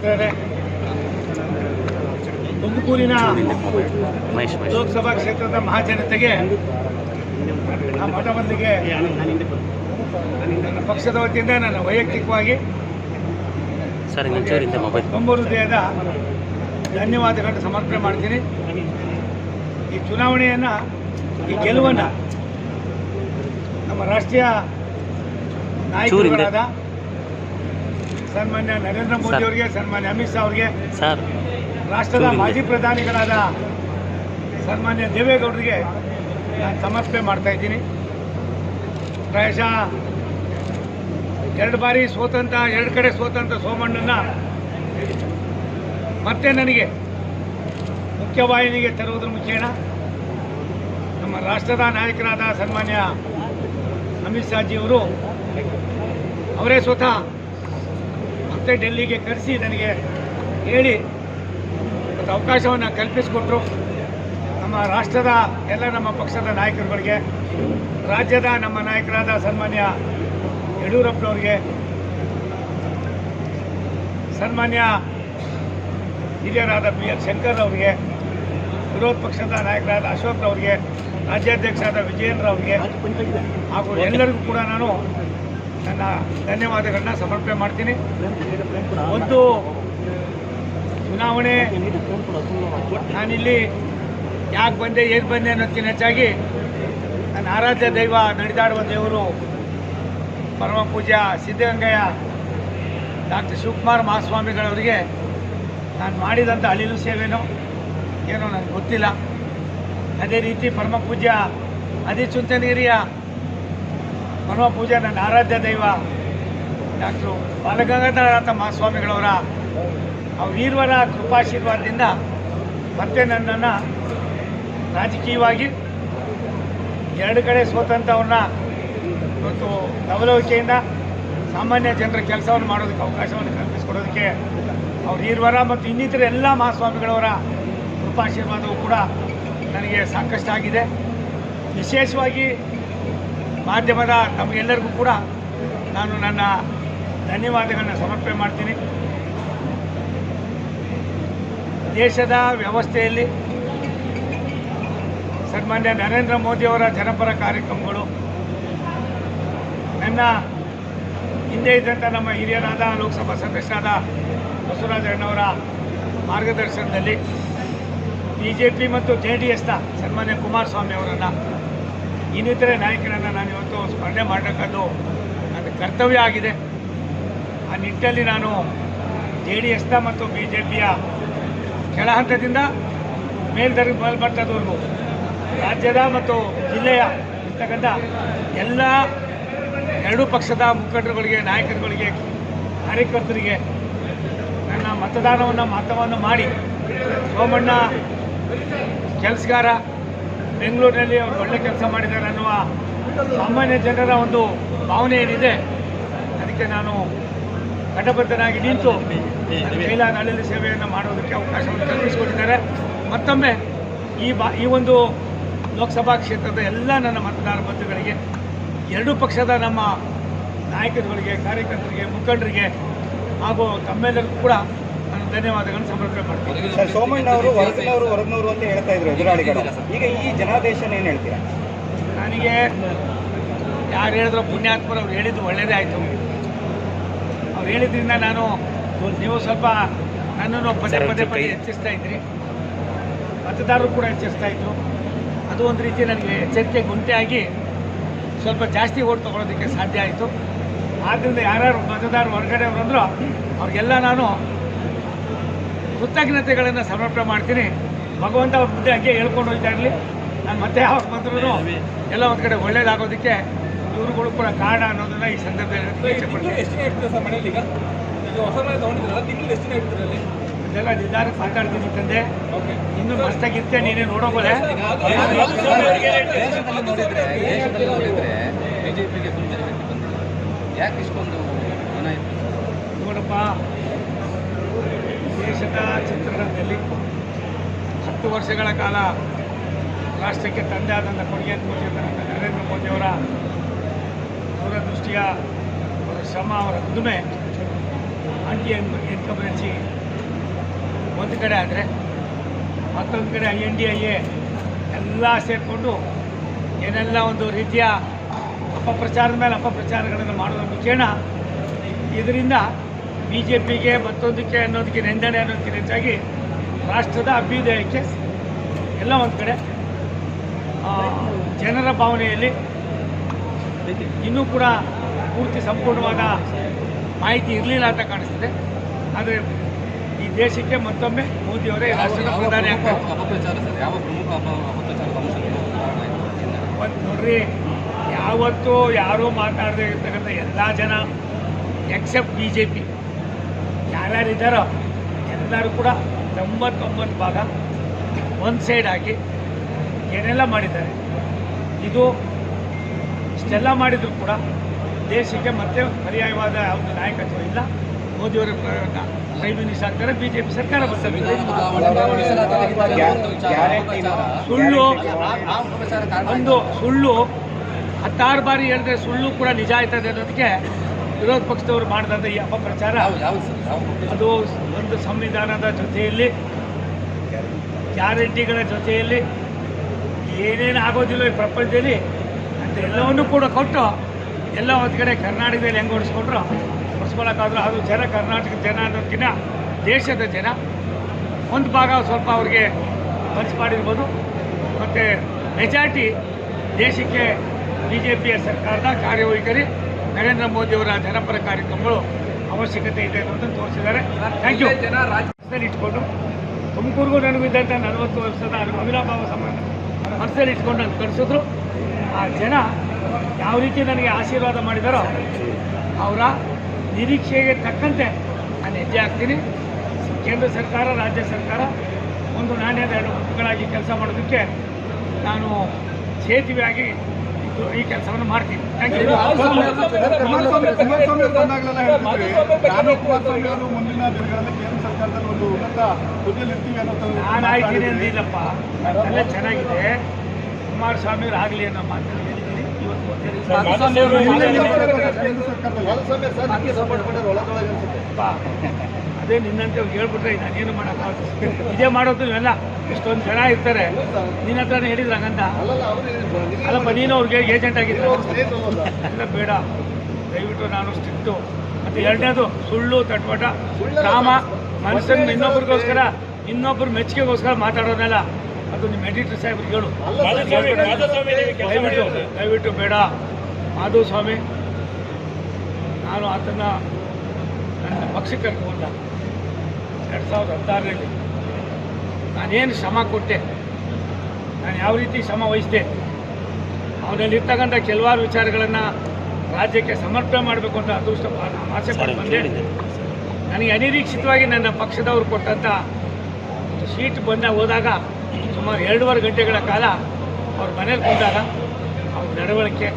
ಮಿತ್ರರೇ ತುಮಕೂರಿನ ಲೋಕಸಭಾ ಕ್ಷೇತ್ರದ ಮಹಾಜನತೆಗೆ ಆ ಮೊದಲಿಗೆ ನನ್ನ ಪಕ್ಷದ ವತಿಯಿಂದ ನನ್ನ ವೈಯಕ್ತಿಕವಾಗಿ ತುಂಬ ಹೃದಯದ ಧನ್ಯವಾದಗಳನ್ನು ಸಮರ್ಪಣೆ ಮಾಡ್ತೀನಿ. ಈ ಚುನಾವಣೆಯನ್ನು ಈ ಗೆಲುವನ್ನು ನಮ್ಮ ರಾಷ್ಟ್ರೀಯ ನಾಯಕರುಗಳಾದ ಸನ್ಮಾನ್ಯ ನರೇಂದ್ರ ಮೋದಿ ಅವರಿಗೆ ಸನ್ಮಾನ್ಯ ಅಮಿತ್ ಶಾ ಅವರಿಗೆ ಸರ್. ರಾಷ್ಟ್ರದ ಮಾಜಿ ಪ್ರಧಾನಿಗಳಾದ ಸನ್ಮಾನ್ಯ ದೇವೇಗೌಡರಿಗೆ ನಾನು ಸಮರ್ಪಣೆ ಮಾಡ್ತಾ ಇದ್ದೀನಿ. ಪ್ರಾಯಶಃ ಎರಡು ಬಾರಿ ಸೋತಂತ ಎರಡು ಕಡೆ ಸೋತಂತ ಸೋಮಣ್ಣನ ಮತ್ತೆ ನನಗೆ ಮುಖ್ಯವಾಹಿನಿಗೆ ತರುವುದರ ಮುಖೇನ ನಮ್ಮ ರಾಷ್ಟ್ರದ ನಾಯಕರಾದ ಸನ್ಮಾನ್ಯ ಅಮಿತ್ ಶಾಜಿಯವರು ಅವರೇ ಸ್ವತಃ ಮತ್ತೆ ಡೆಲ್ಲಿಗೆ ಕರೆಸಿ ನನಗೆ ಹೇಳಿ ಒಂದು ಅವಕಾಶವನ್ನು ಕಲ್ಪಿಸಿಕೊಟ್ರು. ನಮ್ಮ ರಾಷ್ಟ್ರದ ಎಲ್ಲ ನಮ್ಮ ಪಕ್ಷದ ನಾಯಕರುಗಳಿಗೆ, ರಾಜ್ಯದ ನಮ್ಮ ನಾಯಕರಾದ ಸನ್ಮಾನ್ಯ ಯಡಿಯೂರಪ್ಪನವ್ರಿಗೆ, ಸನ್ಮಾನ್ಯ ಹಿರಿಯರಾದ ಬಿ ಎಲ್ ಶಂಕರ್ ಅವರಿಗೆ, ವಿರೋಧ ಪಕ್ಷದ ನಾಯಕರಾದ ಅಶೋಕ್ ಅವರಿಗೆ, ರಾಜ್ಯಾಧ್ಯಕ್ಷರಾದ ವಿಜಯೇಂದ್ರ ಅವರಿಗೆ, ಹಾಗೂ ಎಲ್ಲರಿಗೂ ಕೂಡ ನಾನು ನನ್ನ ಧನ್ಯವಾದಗಳನ್ನ ಸಮರ್ಪಣೆ ಮಾಡ್ತೀನಿ. ಒಂದು ಚುನಾವಣೆ ನಾನಿಲ್ಲಿ ಯಾಕೆ ಬಂದೆ, ಏನು ಬಂದೆ ಅನ್ನೋದಕ್ಕಿಂತ ಹೆಚ್ಚಾಗಿ ನನ್ನ ಆರಾಧ್ಯ ದೈವ ನಡೆದಾಡುವ ದೇವರು ಪರಮ ಪೂಜ್ಯ ಸಿದ್ಧಗಂಗಯ್ಯ ಡಾಕ್ಟರ್ ಶಿವಕುಮಾರ್ ಮಹಾಸ್ವಾಮಿಗಳವರಿಗೆ ನಾನು ಮಾಡಿದಂಥ ಅಳಿಲು ಸೇವೆನೋ ಏನೋ ನನಗೆ ಗೊತ್ತಿಲ್ಲ. ಅದೇ ರೀತಿ ಪರಮ ಪೂಜ್ಯ ಅಧಿಚುಂಚನಗಿರಿಯ ಪೂಜ್ಯ ನನ್ನ ಆರಾಧ್ಯ ದೈವ ಡಾಕ್ಟ್ರು ಬಾಲಗಂಗಾಧರನಾಥ ಮಹಾಸ್ವಾಮಿಗಳವರ ಆ ಈರ್ವರ ಕೃಪಾಶೀರ್ವಾದದಿಂದ ಮತ್ತೆ ನನ್ನನ್ನು ರಾಜಕೀಯವಾಗಿ ಎರಡು ಕಡೆ ಸೋತಂಥವ್ರನ್ನ ಇವತ್ತು ಲವಲವಿಕೆಯಿಂದ ಸಾಮಾನ್ಯ ಜನರ ಕೆಲಸವನ್ನು ಮಾಡೋದಕ್ಕೆ ಅವಕಾಶವನ್ನು ಕಲ್ಪಿಸಿಕೊಡೋದಕ್ಕೆ ಅವ್ರ ಈರ್ವರ ಮತ್ತು ಇನ್ನಿತರ ಎಲ್ಲ ಮಹಾಸ್ವಾಮಿಗಳವರ ಕೃಪಾಶೀರ್ವಾದವು ಕೂಡ ನನಗೆ ಸಾಕಷ್ಟಾಗಿದೆ. ವಿಶೇಷವಾಗಿ ಮಾಧ್ಯಮದ ತಮಗೆಲ್ಲರಿಗೂ ಕೂಡ ನಾನು ನನ್ನ ಧನ್ಯವಾದಗಳನ್ನು ಸಮರ್ಪಣೆ ಮಾಡ್ತೀನಿ. ದೇಶದ ವ್ಯವಸ್ಥೆಯಲ್ಲಿ ಸನ್ಮಾನ್ಯ ನರೇಂದ್ರ ಮೋದಿಯವರ ಜನಪರ ಕಾರ್ಯಕ್ರಮಗಳು ನನ್ನ ಹಿಂದೆ ಇದ್ದಂಥ ನಮ್ಮ ಹಿರಿಯರಾದ ಲೋಕಸಭಾ ಸದಸ್ಯರಾದ ಬಸವರಾಜ ಅಣ್ಣವರ ಮಾರ್ಗದರ್ಶನದಲ್ಲಿ ಬಿ ಜೆ ಪಿ ಮತ್ತು ಜೆ ಡಿ ಎಸ್ನ ಸನ್ಮಾನ್ಯ ಕುಮಾರಸ್ವಾಮಿ ಅವರನ್ನು ಇನ್ನಿತರೆ ನಾಯಕರನ್ನು ನಾನು ಇವತ್ತು ಸ್ಪರ್ಧೆ ಮಾಡಬೇಕಾದ್ದು ನನ್ನ ಕರ್ತವ್ಯ ಆಗಿದೆ. ಆ ನಿಟ್ಟಿನಲ್ಲಿ ನಾನು ಜೆ ಡಿ ಎಸ್ನ ಮತ್ತು ಬಿ ಜೆ ಪಿಯ ಕೆಳ ಹಂತದಿಂದ ಮೇಲ್ದರ್ಗ ರಾಜ್ಯದ ಮತ್ತು ಜಿಲ್ಲೆಯ ಇರ್ತಕ್ಕಂಥ ಎಲ್ಲ ಎರಡೂ ಪಕ್ಷದ ಮುಖಂಡರುಗಳಿಗೆ, ನಾಯಕರುಗಳಿಗೆ, ಕಾರ್ಯಕರ್ತರಿಗೆ ನನ್ನ ಮತದಾನವನ್ನು ಮತವನ್ನು ಮಾಡಿ ಸೋಮಣ್ಣ, ಕೆಲಸಗಾರ ಬೆಂಗಳೂರಿನಲ್ಲಿ ಅವರು ಒಳ್ಳೆ ಕೆಲಸ ಮಾಡಿದ್ದಾರೆ ಅನ್ನುವ ಸಾಮಾನ್ಯ ಜನರ ಒಂದು ಭಾವನೆ ಏನಿದೆ, ಅದಕ್ಕೆ ನಾನು ಕಟಬದ್ಧನಾಗಿ ನಿಂತು ಅಳಿಲು ಸೇವೆಯನ್ನು ಮಾಡೋದಕ್ಕೆ ಅವಕಾಶವನ್ನು ಕಲ್ಪಿಸಿಕೊಟ್ಟಿದ್ದಾರೆ. ಮತ್ತೊಮ್ಮೆ ಈ ಬಾ, ಈ ಒಂದು ಲೋಕಸಭಾ ಕ್ಷೇತ್ರದ ಎಲ್ಲ ನನ್ನ ಮತದಾರ ಬಂಧುಗಳಿಗೆ, ಎರಡೂ ಪಕ್ಷದ ನಮ್ಮ ನಾಯಕರುಗಳಿಗೆ, ಕಾರ್ಯಕರ್ತರಿಗೆ, ಮುಖಂಡರಿಗೆ ಹಾಗೂ ತಮ್ಮೆಲ್ಲರಿಗೂ ಕೂಡ ಧನ್ಯವಾದಗಳನ್ನು ಸಮರ್ಪಣೆ ಮಾಡ್ತೀನಿ ಸರ್ ಸೋಮಣ್ಣ ಅವರು ಹೊರಗಿನವರು ಹೊರಗಿನವರು ಅಂತ ಹೇಳ್ತಾ ಇದ್ರು ಎದುರಾಳಿಗಳು ಈಗ ಈ ಜನಾದೇಶನ ಏನು ಹೇಳ್ತೀರಾ? ನನಗೆ ಯಾರು ಹೇಳಿದ್ರು ಪುಣ್ಯಾತ್ಮರು ಅವ್ರು ಹೇಳಿದ್ದು ಒಳ್ಳೇದೇ ಆಯಿತು. ಅವ್ರು ಹೇಳಿದ್ರಿಂದ ನಾನು ನೀವು ಸ್ವಲ್ಪ ನನ್ನನ್ನು ಪದೇ ಪದೇ ಪದೇ ಹೆಚ್ಚಿಸ್ತಾ ಇದ್ರಿ. ಮತದಾರರು ಕೂಡ ಹೆಚ್ಚಿಸ್ತಾ ಇದ್ರು. ಅದು ಒಂದು ರೀತಿ ನನಗೆ ಎಚ್ಚರಿಕೆ ಗುಂಟೆ ಆಗಿ ಸ್ವಲ್ಪ ಜಾಸ್ತಿ ಓಟ್ ತೊಗೊಳೋದಕ್ಕೆ ಸಾಧ್ಯ ಆಯಿತು. ಆದ್ದರಿಂದ ಯಾರ್ಯಾರು ಮತದಾರರು ಹೊರಗಡೆ ಅವರಂದ್ರು ಅವ್ರಿಗೆಲ್ಲ ನಾನು ಕೃತಜ್ಞತೆಗಳನ್ನು ಸಮರ್ಪಣೆ ಮಾಡ್ತೀನಿ ಭಗವಂತ ಅವ್ರ ಮುಂದೆ ಹಂಗೆ ಹೇಳ್ಕೊಂಡು ಹೋಗ್ತಾ ಇರಲಿ ನಾನು ಮತ್ತೆ ಯಾವಾಗ ಬಂದ್ರೂ ಎಲ್ಲ ಒಂದು ಕಡೆ ಒಳ್ಳೇದಾಗೋದಕ್ಕೆ ಇವ್ರುಗಳು ಕೂಡ ಕಾರಣ ಅನ್ನೋದನ್ನ ಈ ಸಂದರ್ಭದಲ್ಲಿ ಇದೆಲ್ಲ ನಿಧಾನಕ್ಕೆ ಮಾತಾಡ್ತೀನಿ ತಂದೆ ಇನ್ನು ಇನ್ನೂ ಮಸ್ತಾಗಿರ್ತೆ ನೀನೇ ಯಾಕೆ ಇಷ್ಟೊಂದು ಜನ ನೋಡಪ್ಪ ದೇಶದ ಚಿತ್ರರಂಗದಲ್ಲಿ ಹತ್ತು ವರ್ಷಗಳ ಕಾಲ ರಾಷ್ಟ್ರಕ್ಕೆ ತಂದೆ ಆದಂಥ ಅಂತ ಕೊಟ್ಟಿರ್ತಕ್ಕಂಥ ನರೇಂದ್ರ ಮೋದಿಯವರ ದೂರದೃಷ್ಟಿಯ ಅವರ ಶ್ರಮ, ಅವರ ದುಡಿಮೆ ಆಂಟಿ ಒಂದು ಕಡೆ ಆದರೆ ಮತ್ತೊಂದು ಕಡೆ ಐ ಎನ್ ಡಿ ಐ ಎಲ್ಲ ಸೇರಿಕೊಂಡು ಏನೆಲ್ಲ ಒಂದು ರೀತಿಯ ಅಪಪ್ರಚಾರದ ಮೇಲೆ ಅಪಪ್ರಚಾರಗಳನ್ನು ಮಾಡೋದ್ರ ಮುಖೇನ ಇದರಿಂದ ಬಿ ಜೆ ಪಿಗೆ ಮತ್ತೊಂದಕ್ಕೆ ಅನ್ನೋದಕ್ಕೆ ನಿಂದನೆ ಅನ್ನೋದಕ್ಕೆ ಹೆಚ್ಚಾಗಿ ರಾಷ್ಟ್ರದ ಅಭ್ಯುದಯಕ್ಕೆ ಎಲ್ಲ ಒಂದು ಕಡೆ ಜನರ ಭಾವನೆಯಲ್ಲಿ ಇನ್ನೂ ಕೂಡ ಪೂರ್ತಿ ಸಂಪೂರ್ಣವಾದ ಮಾಹಿತಿ ಇರಲಿಲ್ಲ ಅಂತ ಕಾಣಿಸ್ತದೆ. ಆದರೆ ಈ ದೇಶಕ್ಕೆ ಮತ್ತೊಮ್ಮೆ ಮೋದಿಯವರೇ ರಾಷ್ಟ್ರದ ಪ್ರಧಾನಿ ಆಗ್ತಾರೆ ನೋಡ್ರಿ ಯಾವತ್ತೂ ಯಾರೂ ಮಾತಾಡದೇ ಇರ್ತಕ್ಕಂಥ ಎಲ್ಲ ಜನ ಎಕ್ಸೆಪ್ಟ್ ಬಿ ಜೆ ಪಿ ಯಾರ್ಯಾರಿದ್ದಾರೋ ಎಲ್ಲರೂ ಕೂಡ ತೊಂಬತ್ತೊಂಬತ್ತು ಭಾಗ ಒಂದು ಸೈಡ್ ಆಗಿ ಏನೆಲ್ಲ ಮಾಡಿದ್ದಾರೆ ಇದು ಇಷ್ಟೆಲ್ಲ ಮಾಡಿದರೂ ಕೂಡ ದೇಶಕ್ಕೆ ಮತ್ತೆ ಪರ್ಯಾಯವಾದ ಯಾವುದೇ ನಾಯಕತ್ವ ಇಲ್ಲ ಮೋದಿಯವರ ಪ್ರೈಮ್ ಮಿನಿಸ್ಟರ್ ಆಗ್ತಾರೆ ಬಿ ಜೆ ಪಿ ಸರ್ಕಾರ ಬರ್ತದೆ. ಸುಳ್ಳು, ಒಂದು ಸುಳ್ಳು, ಹತ್ತಾರು ಬಾರಿ ಹೇಳಿದ್ರೆ ಸುಳ್ಳು ಕೂಡ ನಿಜ ಆಯ್ತದೆ ಅನ್ನೋದಕ್ಕೆ ವಿರೋಧ ಪಕ್ಷದವರು ಮಾಡಿದಂಥ ಈ ಅಪಪ್ರಚಾರ ಅದು ಒಂದು ಸಂವಿಧಾನದ ಜೊತೆಯಲ್ಲಿ ಗ್ಯಾರಂಟಿಗಳ ಜೊತೆಯಲ್ಲಿ ಏನೇನು ಆಗೋದಿಲ್ಲ ಈ ಪ್ರಪಂಚದಲ್ಲಿ ಅಂತ ಎಲ್ಲವನ್ನೂ ಕೂಡ ಕೊಟ್ಟು ಎಲ್ಲ ಒಂದು ಕಡೆ ಕರ್ನಾಟಕದಲ್ಲಿ ಹೆಂಗೆ ಓಡಿಸ್ಕೊಂಡ್ರು? ಓಡಿಸ್ಕೊಳಕ್ಕಾದ್ರೂ ಅದು ಜನ ಕರ್ನಾಟಕದ ಜನ ಅನ್ನೋದಕ್ಕಿಂತ ದೇಶದ ಜನ. ಒಂದು ಭಾಗ ಸ್ವಲ್ಪ ಅವ್ರಿಗೆ ಖರ್ಚು ಮಾಡಿರ್ಬೋದು. ಮತ್ತು ಮೆಜಾರಿಟಿ ದೇಶಕ್ಕೆ ಬಿ ಜೆ ಪಿಯ ಸರ್ಕಾರದ ಕಾರ್ಯವೈಖರಿ. ನರೇಂದ್ರ ಮೋದಿಯವರ ಜನಪರ ಕಾರ್ಯಕ್ರಮಗಳು ಅವಶ್ಯಕತೆ ಇದೆ ಅನ್ನೋದನ್ನು ತೋರಿಸಿದ್ದಾರೆ. ಥ್ಯಾಂಕ್ ಯು ಜನ ರಾಜ್ಯದಲ್ಲಿ ಇಟ್ಕೊಂಡು ತುಮಕೂರಿಗೂ ನನಗಿದ್ದಂಥ ನಲವತ್ತು ವರ್ಷದ ಅವಿನಾಭಾವ ಸಂಬಂಧ ಮನಸ್ಸಲ್ಲಿ ಇಟ್ಕೊಂಡು ನಾನು ಕಳಿಸಿದ್ರು ಆ ಜನ ಯಾವ ರೀತಿ ನನಗೆ ಆಶೀರ್ವಾದ ಮಾಡಿದಾರೋ ಅವರ ನಿರೀಕ್ಷೆಗೆ ತಕ್ಕಂತೆ ನಾನು ಹೆಜ್ಜೆ ಹಾಕ್ತೀನಿ. ಕೇಂದ್ರ ಸರ್ಕಾರ ರಾಜ್ಯ ಸರ್ಕಾರ ಒಂದು ನಾಣ್ಯದ ಎರಡು ಮಕ್ಕಳಾಗಿ ಕೆಲಸ ಮಾಡೋದಕ್ಕೆ ನಾನು ಸೇತುವೆಯಾಗಿ ಈ ಕೆಲಸವನ್ನು ಅವರು ಮುಂದಿನ ದಿನಗಳಲ್ಲಿ ಕೇಂದ್ರ ಸರ್ಕಾರದಲ್ಲಿ ಒಂದು ಉನ್ನತ ಹುದ್ದೆಯಲ್ಲಿ ಇರ್ತೀವಿ ಅನ್ನೋ ತರ ನಾನು ಆಯ್ತೀನಿ. ಅಂದಿಲ್ಲಪ್ಪ. ಎಲ್ಲ ಚೆನ್ನಾಗಿದೆ. ಕುಮಾರಸ್ವಾಮಿ ಸ್ವಾಮಿ ಆಗಲಿ ಅನ್ನೋ ಮಾತನ್ನು ಅದೇ ನಿನ್ನಂತೆ ಹೇಳ್ಬಿಟ್ರೆ ನಾನೇನು ಮಾಡೋಕ್ಕಾಗುತ್ತೆ ಇದೇ ಮಾಡೋದು ಇವೆಲ್ಲ. ಇಷ್ಟೊಂದು ಜನ ಇರ್ತಾರೆ. ನಿನ್ನ ಹತ್ರನೇ ಹೇಳಿದ್ರ ಹಂಗಂತ. ಅಲ್ಲಪ್ಪ, ನೀನು ಅವ್ರಿಗೆ ಏಜೆಂಟ್ ಆಗಿದ್ರು ಬೇಡ. ದಯವಿಟ್ಟು ನಾನು ಸ್ಟ್ರಿಕ್ಟು. ಮತ್ತೆ ಎರಡನೇದು, ಸುಳ್ಳು ತಟ್ಪಟ ಕಾಮ ಮನುಷ್ಯನ ಇನ್ನೊಬ್ರಿಗೋಸ್ಕರ, ಇನ್ನೊಬ್ರು ಮೆಚ್ಚುಗೆಗೋಸ್ಕರ ಮಾತಾಡೋದಲ್ಲ ಅದು ನಿಮ್ಮ ಎಡಿಟರ್ ಸಾಹೇಬ್ರಿಗೆ ಹೇಳು. ದಯವಿಟ್ಟು ದಯವಿಟ್ಟು ಬೇಡ. ಮಾಧು ಸ್ವಾಮಿ ನಾನು ಆತನ ನನ್ನ ಪಕ್ಷಕ್ಕೆ ಕರ್ಕೊಂಡ. ಎರಡು ಸಾವಿರದ ಹದಿನಾರರಲ್ಲಿ ನಾನೇನು ಶ್ರಮ ಕೊಟ್ಟೆ ನಾನು ಯಾವ ರೀತಿ ಶ್ರಮ ವಹಿಸಿದೆ ಅವನಲ್ಲಿರ್ತಕ್ಕಂಥ ಕೆಲವಾರು ವಿಚಾರಗಳನ್ನು ರಾಜ್ಯಕ್ಕೆ ಸಮರ್ಪಣೆ ಮಾಡಬೇಕು ಅಂತ ಅದೃಷ್ಟ ಆಸೆ ಪಟ್ಟು ಬಂದೆ. ನನಗೆ ಅನಿರೀಕ್ಷಿತವಾಗಿ ನನ್ನ ಪಕ್ಷದವರು ಕೊಟ್ಟಂಥ ಸೀಟ್ ಬಂದ ಹೋದಾಗ ಸುಮಾರು ಎರಡೂವರೆ ಗಂಟೆಗಳ ಕಾಲ ಅವ್ರ ಮನೇಲಿ ಕುಂತಾಗ ಅವ್ರ ನಡವಳಿಕೆ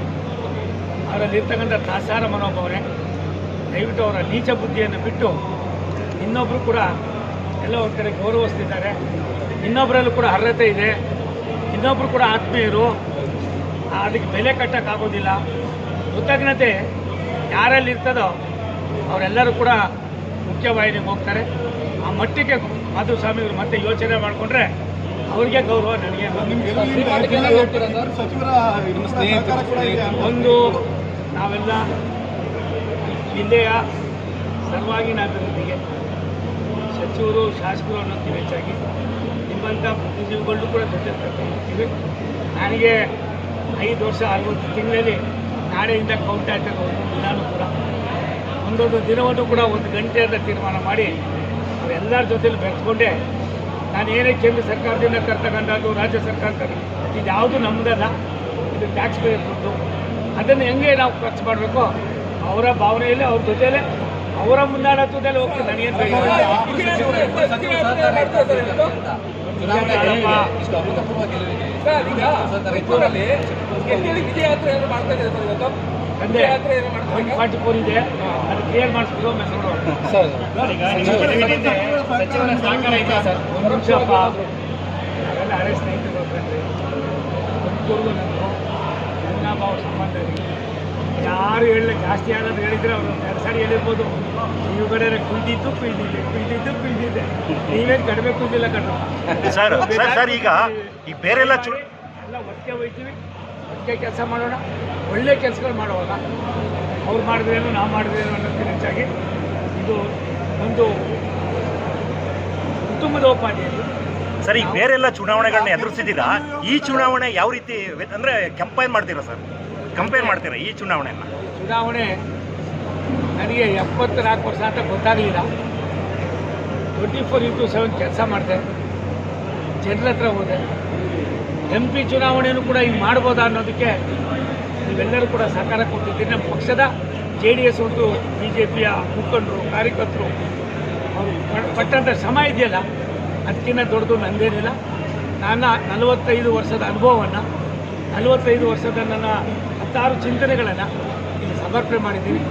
ಅವರಲ್ಲಿರ್ತಕ್ಕಂಥ ತಾಸಾರ ಮನೋಭಾವನೆ, ದಯವಿಟ್ಟು ಅವರ ನೀಚ ಬುದ್ಧಿಯನ್ನು ಬಿಟ್ಟು ಇನ್ನೊಬ್ಬರು ಕೂಡ ಎಲ್ಲ ಒಂದು ಕಡೆ ಗೌರವಿಸ್ತಿದ್ದಾರೆ. ಇನ್ನೊಬ್ಬರಲ್ಲೂ ಕೂಡ ಅರ್ಹತೆ ಇದೆ. ಇನ್ನೊಬ್ಬರು ಕೂಡ ಆತ್ಮೀಯರು. ಅದಕ್ಕೆ ಬೆಲೆ ಕಟ್ಟೋಕ್ಕಾಗೋದಿಲ್ಲ ಕೃತಜ್ಞತೆ ಯಾರಲ್ಲಿ ಇರ್ತದೋ ಅವರೆಲ್ಲರೂ ಕೂಡ ಮುಖ್ಯವಾಹಿನಿಗೆ ಹೋಗ್ತಾರೆ. ಆ ಮಟ್ಟಿಗೆ ಮಾಧುಸ್ವಾಮಿಗಳು ಮತ್ತೆ ಯೋಚನೆ ಮಾಡಿಕೊಂಡ್ರೆ ಅವ್ರಿಗೆ ಗೌರವ, ನನಗೆ ಒಂದು, ನಾವೆಲ್ಲ ಜಿಲ್ಲೆಯ ಸರ್ವಾಂಗೀಣ ಅಭಿವೃದ್ಧಿಗೆ ಸಚಿವರು, ಶಾಸಕರು ಅನ್ನೋದಕ್ಕಿಂತ ಹೆಚ್ಚಾಗಿ ನಿಮ್ಮಂಥ ಪ್ರತಿನಿಧಿಗಳು ಕೂಡ ಕರ್ಕೊಂಡ್ಬರ್ತೀವಿ ನನಗೆ ಐದು ವರ್ಷ, ಅರವತ್ತು ತಿಂಗಳಲ್ಲಿ ನಾಳೆಯಿಂದ ಕೌಂಟ್ ಆಗ್ತಕ್ಕಂಥ ದಿನಾನೂ ಕೂಡ. ಒಂದೊಂದು ದಿನವನ್ನು ಕೂಡ ಒಂದು ಗಂಟೆಯಿಂದ ತೀರ್ಮಾನ ಮಾಡಿ ಅವರೆಲ್ಲರ ಜೊತೆಲಿ ಬೆರೆಸ್ಕೊಂಡೆ ನಾನು ಏನೇ ಕೇಂದ್ರ ಸರ್ಕಾರದಿಂದ ಕರ್ತಕ್ಕಂಥದ್ದು ರಾಜ್ಯ ಸರ್ಕಾರ ಇದು ಯಾವುದು ನಮ್ಮದಲ್ಲ ಇದು ಟ್ಯಾಕ್ಸ್ ಪೇಯರ್ ದುಡ್ಡು. ಅದನ್ನು ಹೆಂಗೆ ನಾವು ಖರ್ಚು ಮಾಡಬೇಕು? ಅವರ ಭಾವನೆಯಲ್ಲಿ ಅವ್ರ ಜೊತೆಲೇ ಅವರ ಮುಂದಾಡತ್ವದಲ್ಲಿ ಹೋಗ್ತದೆ ನನಗೇನು ಏನು ಬೇಕು ಮಾಡ್ತಾ ಇದ್ದಾರೆ ಇವತ್ತು? ಒನ್ ಫಾರ್ಟಿ ಫೋರ್ ಇದೆ. ಅದು ಕ್ಲಿಯರ್ ಸಚಿವರ ಸಹಕಾರ ಸರ್. ಒಂದು ಹಳೆ ಸ್ನೇಹಿತರು ಸಂಬಂಧ ಇದೆ. ಯಾರು ಹೇಳಲಿ ಜಾಸ್ತಿ ಯಾರಾದ್ರು ಹೇಳಿದ್ರೆ ಅವರು ಎರಡು ಸಾರಿ ಹೇಳಿರ್ಬೋದು. ನೀವು ಕಡೆ ಕುಯ್ದಿತ್ತು ಕುಯ್ದಿದೆ ಕುಯ್ದಿದ್ದು ಕುಯ್ದಿದೆ ನೀವೇನು ಕಡಿಮೆ ಕುಯ್ದಿಲ್ಲ ಕಣ್ಣು ಸರ್ ಸರ್ ಸರ್ ಈಗ ಈ ಬೇರೆಲ್ಲ ಚು ಎಲ್ಲ ಒಟ್ಟಿಗೆ ಹೋಯ್ತೀವಿ. ಒಟ್ಟಿಗೆ ಕೆಲಸ ಮಾಡೋಣ. ಒಳ್ಳೆ ಕೆಲಸಗಳು ಮಾಡುವಾಗ ಅವ್ರು ಮಾಡಿದ್ರೇನು ನಾವು ಮಾಡಿದ್ರೇನು ಅನ್ನೋದಕ್ಕೆ ಹೆಚ್ಚಾಗಿ ಇದು ಒಂದು ಕುಟುಂಬದ ಉಪಾಧಿಯಲ್ಲಿ ಸರ್ ಈಗ ಬೇರೆಲ್ಲ ಚುನಾವಣೆಗಳನ್ನ ಎದುರಿಸಿದ್ದೀರಾ? ಈ ಚುನಾವಣೆ ಯಾವ ರೀತಿ ಅಂದ್ರೆ ಕಂಪೇರ್ ಮಾಡ್ತೀರಾ ಸರ್? ಕಂಪೇರ್ ಮಾಡ್ತೀರಾ ಈ ಚುನಾವಣೆಯನ್ನ? ಚುನಾವಣೆ ನನಗೆ ಎಪ್ಪತ್ನಾಲ್ಕು ವರ್ಷ ಅಂತ ಗೊತ್ತಾಗಲಿಲ್ಲ. ಟ್ವೆಂಟಿ ಫೋರ್ ಇಂಟು ಸೆವೆನ್ ಕೆಲಸ ಮಾಡಿದೆ. ಜನರ ಹತ್ರ ಹೋದೆ. ಎಂ ಪಿ ಚುನಾವಣೆಯನ್ನು ಕೂಡ ಈಗ ಮಾಡ್ಬೋದಾ ಅನ್ನೋದಕ್ಕೆ ನೀವೆಲ್ಲರೂ ಕೂಡ ಸಹಕಾರ ಕೊಟ್ಟಿದ್ದೀರಿ. ನಮ್ಮ ಪಕ್ಷದ ಜೆ ಡಿ ಎಸ್ ಒಂದು ಬಿ ಜೆ ಪಿಯ ಮುಖಂಡರು ಕಾರ್ಯಕರ್ತರು ಅವರು ಪಟ್ಟಂಥ ಶ್ರಮ ಇದೆಯಲ್ಲ ಅದಕ್ಕಿಂತ ದೊಡ್ಡದು ನಂದೇನಿಲ್ಲ. ನನ್ನ ನಲವತ್ತೈದು ವರ್ಷದ ಅನುಭವವನ್ನು ನಲವತ್ತೈದು ವರ್ಷದ ನನ್ನ ಹತ್ತಾರು ಚಿಂತನೆಗಳನ್ನು ಇಲ್ಲಿ ಸಮರ್ಪಣೆ ಮಾಡಿದ್ದೀನಿ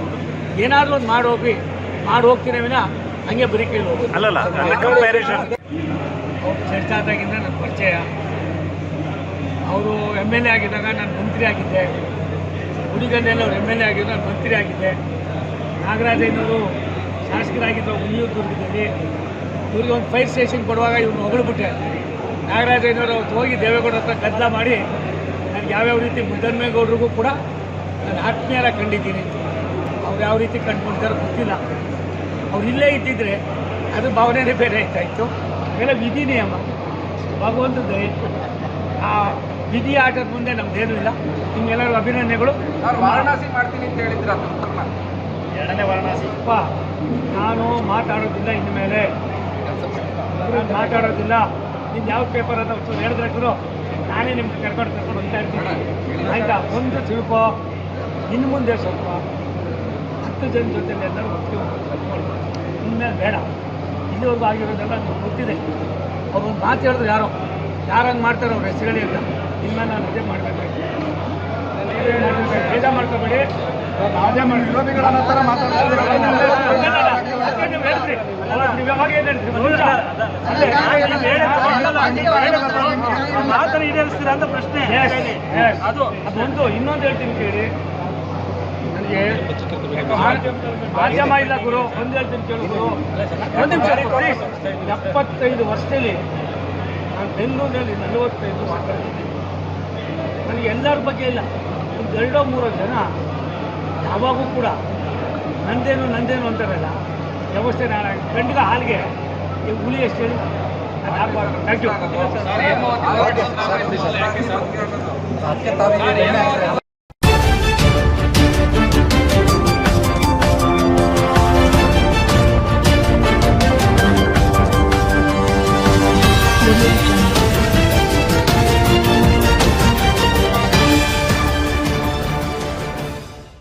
ಏನಾದರೂ ಒಂದು ಮಾಡಿ ಹೋಗಿ ಮಾಡಿ ಹೋಗ್ತೀನಿ ವಿನ ಹಂಗೆ ಬರೀ ಕೇಳಿ ಹೋಗಿ ಅಲ್ಲಲ್ಲ ಕಂಪ್ಯಾರಿಸನ್ ಅವ್ರು ಚರ್ಚಾದಾಗಿಂದ ನನ್ನ ಪರಿಚಯ. ಅವರು ಎಂ ಎಲ್ ಎ ಆಗಿದ್ದಾಗ ನಾನು ಮಂತ್ರಿ ಆಗಿದ್ದೆ. ಹುಡುಗನಲ್ಲಿ ಅವರು ಎಂ ಎಲ್ ಎ ಆಗಿದ್ದು ನಾನು ಮಂತ್ರಿ ಆಗಿದ್ದೆ. ನಾಗರಾಜಯ್ಯನವರು ಶಾಸಕರಾಗಿದ್ದ ಹುಲಿಯೂರು ದುರ್ಗದಲ್ಲಿ ಇವ್ರಿಗೆ ಒಂದು ಫೈರ್ ಸ್ಟೇಷನ್ ಕೊಡುವಾಗ ಇವ್ನು ಹೊಗಳ್ಬಿಟ್ಟೆ. ನಾಗರಾಜಯ್ಯನವರು ಅವತ್ತು ಹೋಗಿ ದೇವೇಗೌಡ ಹತ್ರ ಗದ್ದಲ ಮಾಡಿ ನನಗೆ ಯಾವ್ಯಾವ ರೀತಿ ಮುದ್ದನ್ಮೇಗೌಡರಿಗೂ ಕೂಡ ನಾನು ಆತ್ಮೀಯರ ಕಂಡಿದ್ದೀನಿ. ಅವ್ರು ಯಾವ ರೀತಿ ಕಂಡುಕೊಂಡಿದ್ದಾರೆ ಗೊತ್ತಿಲ್ಲ. ಅವ್ರು ಇಲ್ಲೇ ಇದ್ದಿದ್ರೆ ಅದು ಭಾವನೆನೇ ಬೇರೆ ಆಯ್ತಾಯಿತ್ತು ಎಲ್ಲ ವಿಧಿ ನಿಯಮ. ಭಗವಂತ ದಯೆ ಆ ವಿಧಿ ಆಟದ ಮುಂದೆ ನಮ್ದೇನೂ ಇಲ್ಲ. ನಿಮ್ಗೆಲ್ಲರೂ ಅಭಿನಂದನೆಗಳು. ನಾನು ವಾರಣಾಸಿ ಮಾಡ್ತೀನಿ ಅಂತ ಹೇಳಿದ್ರ ಎರಡನೇ ವಾರಣಾಸಿ. ಅಪ್ಪ ನಾನು ಮಾತಾಡೋದಿಲ್ಲ ಇನ್ನು ಮೇಲೆ ಮಾತಾಡೋದಿಲ್ಲ. ನಿಮ್ದು ಯಾವ ಪೇಪರ್ ಅಂತ ಹೇಳಿದ್ರೆ ಗುರು ನಾನೇ ನಿಮ್ಗೆ ಕರ್ಕೊಂಡು ಕರ್ಕೊಂಡು ಹೋಗ್ತಾ ಇರ್ತೀನಿ. ಆಯ್ತಾ? ಒಂದು ತಿಳ್ಕೊ. ಇನ್ನು ಮುಂದೆ ಸ್ವಲ್ಪ ಹತ್ತು ಜನ ಜೊತೆಲಿ ಎಲ್ಲರೂ ಒಟ್ಟಿಗೆ ಇನ್ಮೇಲೆ ಬೇಡ. ಇಲ್ಲಿವರೆಗೂ ಆಗಿರೋದೆಲ್ಲ ನಿಮ್ಗೆ ಗೊತ್ತಿದೆ. ಅವ್ರು ಒಂದು ಮಾತು ಹೇಳಿದ್ರು ಯಾರೋ. ಯಾರು ಹಂಗೆ ಮಾಡ್ತಾರೆ ಅವ್ರ ಹೆಸರುಗಳೇ ಅಂತ ಇನ್ಮೇಲೆ ನಾನು ಅದೇ ಮಾಡಬೇಕಾಯ್ತು ಭೇದ ಮಾಡ್ಕೋಬೇಡಿ ಅಂತ ವಿರೋಧಿಗಳ ನಂತರ ಅದು ಅದೊಂದು ಇನ್ನೊಂದು ಹೇಳ್ತೀನಿ ಕೇಳಿ ನನಗೆ ಮಾಧ್ಯಮ ಇಲ್ಲ ಗುರು ಒಂದು ಹೇಳ್ತೀನಿ ಕೇಳು ಗುರು ಒಂದು ನಿಮಿಷ. ಎಪ್ಪತ್ತೈದು ವರ್ಷದಲ್ಲಿ ನಾನು ಬೆಂಗಳೂರಿನಲ್ಲಿ ನಲವತ್ತೈದು ಮಾತಾಡ್ತಿದ್ದೀನಿ ನನಗೆ ಎಲ್ಲರ ಬಗ್ಗೆ ಇಲ್ಲ. ಒಂದು ಎರಡೋ ಮೂರೋ ಜನ ಯಾವಾಗೂ ಕೂಡ ನಂದೇನು ನಂದೇನು ಅಂತಾರಲ್ಲ ವ್ಯವಸ್ಥೆ ನಾನು ಖಂಡಿತ ಹಾಲಿಗೆ ಈ ಹುಲಿ ಎಷ್ಟು ಹೇಳಿ? ಅದು ಥ್ಯಾಂಕ್ ಯು